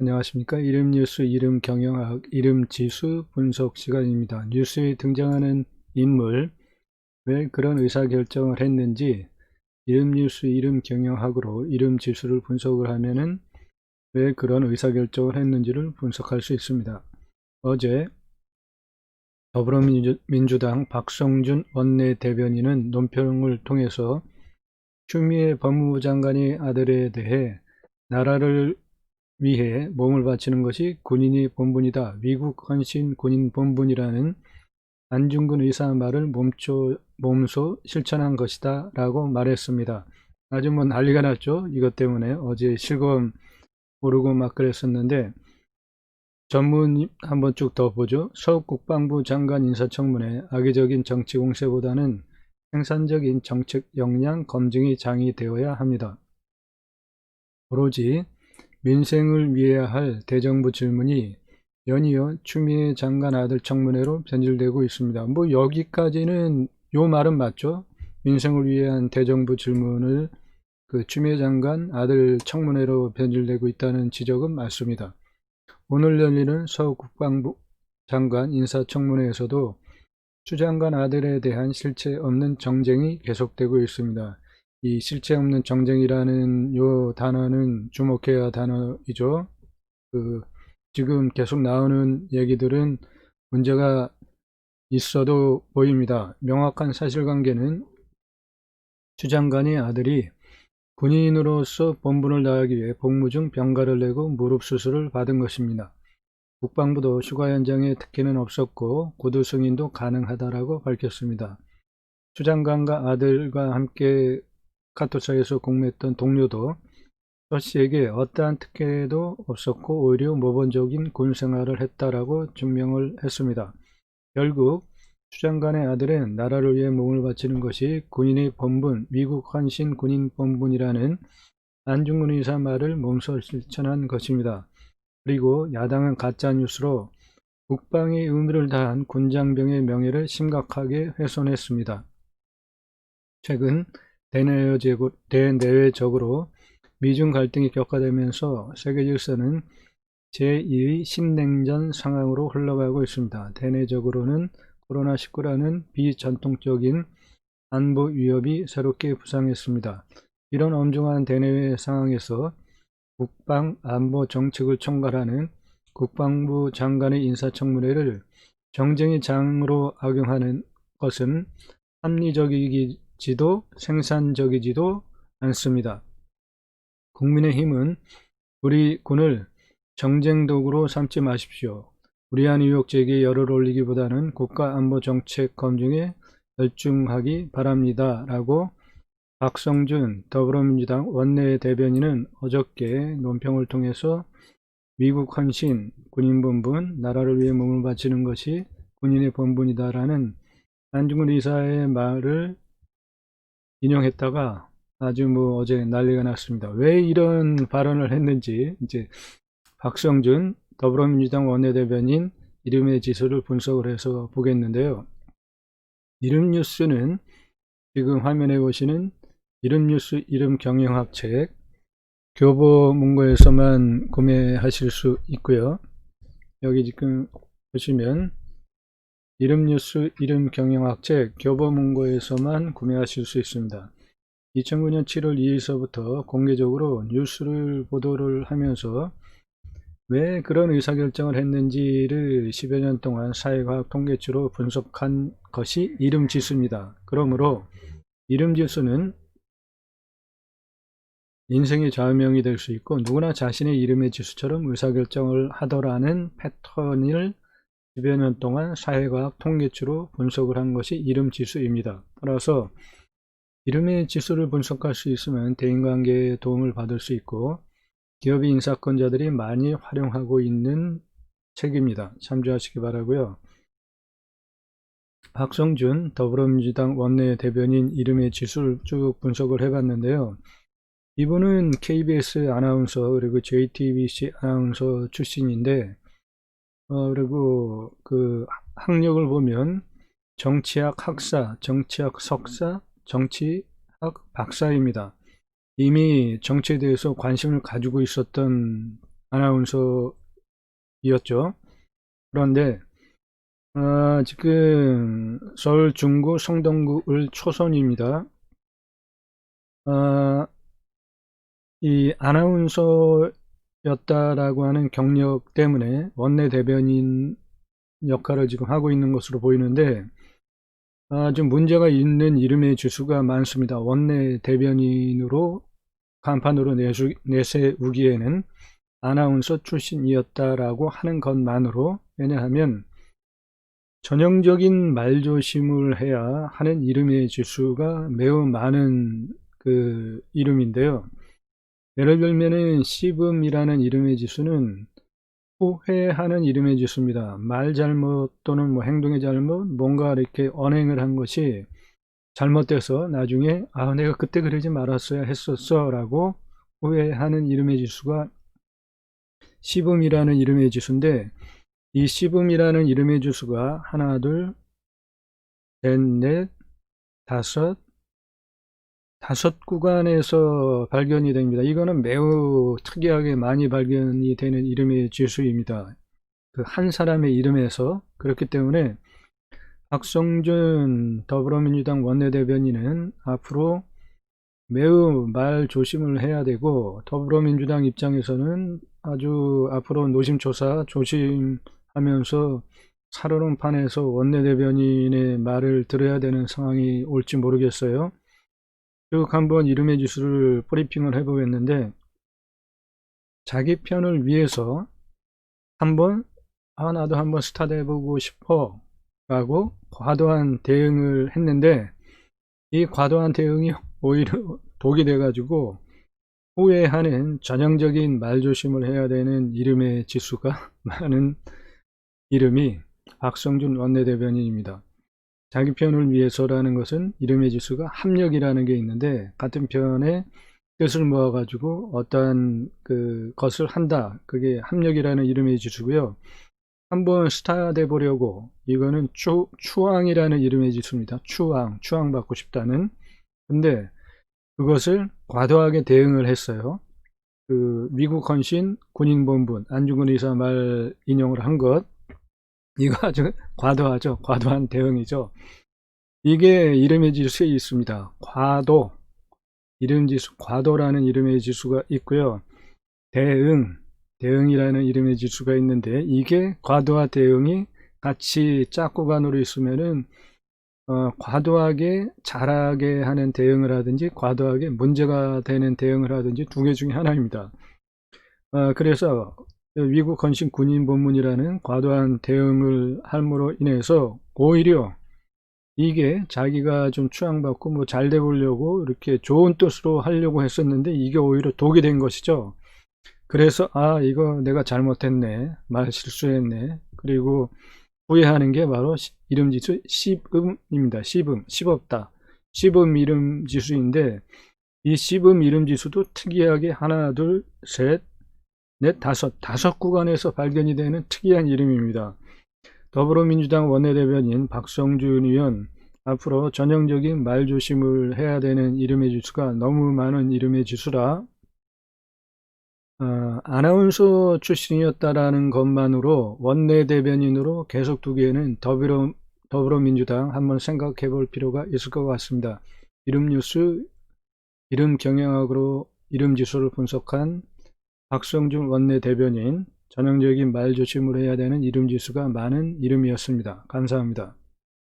안녕하십니까. 이름 뉴스, 이름 경영학, 이름 지수 분석 시간입니다. 뉴스에 등장하는 인물, 왜 그런 의사결정을 했는지, 이름 뉴스, 이름 경영학으로 이름 지수를 분석을 하면은 왜 그런 의사결정을 했는지를 분석할 수 있습니다. 어제 더불어민주당 박성준 원내대변인은 논평을 통해서 추미애 법무부 장관의 아들에 대해 나라를 위해 몸을 바치는 것이 군인의 본분이다. 미국 헌신 군인 본분이라는 안중근 의사 말을 몸초, 몸소 실천한 것이다. 라고 말했습니다. 아주 뭐 난리가 났죠. 이것 때문에 어제 실검 오르고 막 그랬었는데 전문 한번 쭉 더 보죠. 서욱 국방부 장관 인사청문회 악의적인 정치 공세보다는 생산적인 정책 역량 검증이 장이 되어야 합니다. 오로지 민생을 위해야 할 대정부 질문이 연이어 추미애 장관 아들 청문회로 변질되고 있습니다. 뭐 여기까지는 요 말은 맞죠? 민생을 위한 대정부 질문을 그 추미애 장관 아들 청문회로 변질되고 있다는 지적은 맞습니다. 오늘 열리는 서욱 국방부 장관 인사청문회에서도 추 장관 아들에 대한 실체 없는 정쟁이 계속되고 있습니다. 이 실체 없는 정쟁이라는 요 단어는 주목해야 할 단어이죠. 그 지금 계속 나오는 얘기들은 문제가 있어도 보입니다. 명확한 사실관계는 추 장관의 아들이 군인으로서 본분을 다하기 위해 복무 중 병가를 내고 무릎 수술을 받은 것입니다. 국방부도 휴가 현장에 특혜는 없었고 구두 승인도 가능하다라고 밝혔습니다. 추 장관과 아들과 함께 카토사에서 공모했던 동료도 서 씨에게 어떠한 특혜도 없었고 오히려 모범적인 군 생활을 했다라고 증명을 했습니다. 결국 추장관의 아들은 나라를 위해 몸을 바치는 것이 군인의 본분, 미국 헌신 군인 본분이라는 안중근 의사 말을 몸소 실천한 것입니다. 그리고 야당은 가짜뉴스로 국방의 의무를 다한 군장병의 명예를 심각하게 훼손했습니다. 최근 대내외적으로 미중 갈등이 격화되면서 세계 질서는 제2의 신냉전 상황으로 흘러가고 있습니다. 대내적으로는 코로나19라는 비전통적인 안보 위협이 새롭게 부상했습니다. 이런 엄중한 대내외 상황에서 국방 안보 정책을 총괄하는 국방부 장관의 인사청문회를 정쟁의 장으로 악용하는 것은 합리적이기 지도 생산적이지도 않습니다. 국민의힘은 우리 군을 정쟁도구로 삼지 마십시오. 무리한 의혹 제기에 열을 올리기보다는 국가안보정책 검증에 열중하기 바랍니다. 라고 박성준 더불어민주당 원내 대변인은 어저께 논평을 통해서 미국 헌신, 군인 본분, 나라를 위해 몸을 바치는 것이 군인의 본분이다라는 안중근 의사의 말을 인용했다가 아주 뭐 어제 난리가 났습니다. 왜 이런 발언을 했는지 이제 박성준 더불어민주당 원내대변인 이름의 지수를 분석을 해서 보겠는데요. 이름 뉴스는 지금 화면에 보시는 이름 뉴스 이름 경영학 책 교보문고에서만 구매하실 수 있고요. 여기 지금 보시면 이름 뉴스 이름 경영학 책 교보문고에서만 구매하실 수 있습니다. 2009년 7월 2일서부터 공개적으로 뉴스를 보도를 하면서 왜 그런 의사결정을 했는지를 10여 년 동안 사회과학 통계치로 분석한 것이 이름지수입니다. 그러므로 이름지수는 인생의 좌우명이 될 수 있고 누구나 자신의 이름의 지수처럼 의사결정을 하더라는 패턴을 10여 년 동안 사회과학 통계치로 분석을 한 것이 이름 지수입니다. 따라서 이름의 지수를 분석할 수 있으면 대인관계에 도움을 받을 수 있고 기업의 인사권자들이 많이 활용하고 있는 책입니다. 참조하시기 바라고요. 박성준 더불어민주당 원내 대변인 이름의 지수를 쭉 분석을 해봤는데요. 이분은 KBS 아나운서 그리고 JTBC 아나운서 출신인데 어, 그리고 그 학력을 보면 정치학 학사, 정치학 석사, 정치학 박사입니다. 이미 정치에 대해서 관심을 가지고 있었던 아나운서였죠. 그런데 아, 지금 서울 중구 성동구을 초선입니다. 아, 이 아나운서 였다라고 하는 경력 때문에 원내 대변인 역할을 지금 하고 있는 것으로 보이는데 아, 좀 문제가 있는 이름의 주수가 많습니다. 원내 대변인으로 간판으로 내수, 내세우기에는 아나운서 출신이었다라고 하는 것만으로 왜냐하면 전형적인 말조심을 해야 하는 이름의 지수가 매우 많은 그 이름인데요. 예를 들면은 씨음이라는 이름의 지수는 후회하는 이름의 지수입니다. 말 잘못 또는 뭐 행동의 잘못, 뭔가 이렇게 언행을 한 것이 잘못돼서 나중에 아 내가 그때 그러지 말았어야 했었어 라고 후회하는 이름의 지수가 시음이라는 이름의 지수인데 이 시음이라는 이름의 지수가 하나 둘셋넷 다섯 다섯 구간에서 발견이 됩니다. 이거는 매우 특이하게 많이 발견이 되는 이름의 지수입니다. 그 한 사람의 이름에서 그렇기 때문에 박성준 더불어민주당 원내대변인은 앞으로 매우 말 조심을 해야 되고 더불어민주당 입장에서는 아주 앞으로 노심초사 조심하면서 살얼음 판에서 원내대변인의 말을 들어야 되는 상황이 올지 모르겠어요. 쭉 한번 이름의 지수를 브리핑을 해보겠는데 자기 편을 위해서 한번 아 나도 한번 스타트 해보고 싶어 라고 과도한 대응을 했는데 이 과도한 대응이 오히려 독이 돼 가지고 후회하는 전형적인 말조심을 해야 되는 이름의 지수가 많은 이름이 박성준 원내대변인입니다. 자기 편을 위해서라는 것은 이름의 지수가 합력이라는 게 있는데 같은 편에 뜻을 모아 가지고 어떠한 그 것을 한다. 그게 합력이라는 이름의 지수고요. 한번 스타 돼 보려고 이거는 추, 추앙이라는 이름의 지수입니다. 추앙 추앙 받고 싶다는. 근데 그것을 과도하게 대응을 했어요. 그 미국 헌신 군인본분 안중근 의사 말 인용을 한것 이거 아주 과도하죠. 과도한 대응이죠. 이게 이름의 지수에 있습니다. 과도, 이름 지수, 과도라는 이름의 지수가 있고요. 대응, 대응이라는 이름의 지수가 있는데 이게 과도와 대응이 같이 짝구간으로 있으면은 어, 과도하게 잘하게 하는 대응을 하든지 과도하게 문제가 되는 대응을 하든지 두 개 중에 하나입니다. 어, 그래서 미국 헌신 군인 본문이라는 과도한 대응을 함으로 인해서 오히려 이게 자기가 좀 추앙받고 뭐 잘 돼 보려고 이렇게 좋은 뜻으로 하려고 했었는데 이게 오히려 독이 된 것이죠. 그래서 아 이거 내가 잘못했네 말 실수했네 그리고 후회하는 게 바로 이름지수 시음입니다. 시음, 시없다. 시음 이름지수인데 이 시음 이름지수도 특이하게 하나 둘셋 넷, 다섯, 다섯 구간에서 발견이 되는 특이한 이름입니다. 더불어민주당 원내대변인 박성준 의원 앞으로 전형적인 말조심을 해야 되는 이름의 지수가 너무 많은 이름의 지수라 어, 아나운서 출신이었다라는 것만으로 원내대변인으로 계속 두기에는 더불어, 더불어민주당 한번 생각해 볼 필요가 있을 것 같습니다. 이름 뉴스, 이름 경영학으로 이름 지수를 분석한 박성준 원내대변인 전형적인 말조심을 해야 되는 이름 지수가 많은 이름이었습니다. 감사합니다.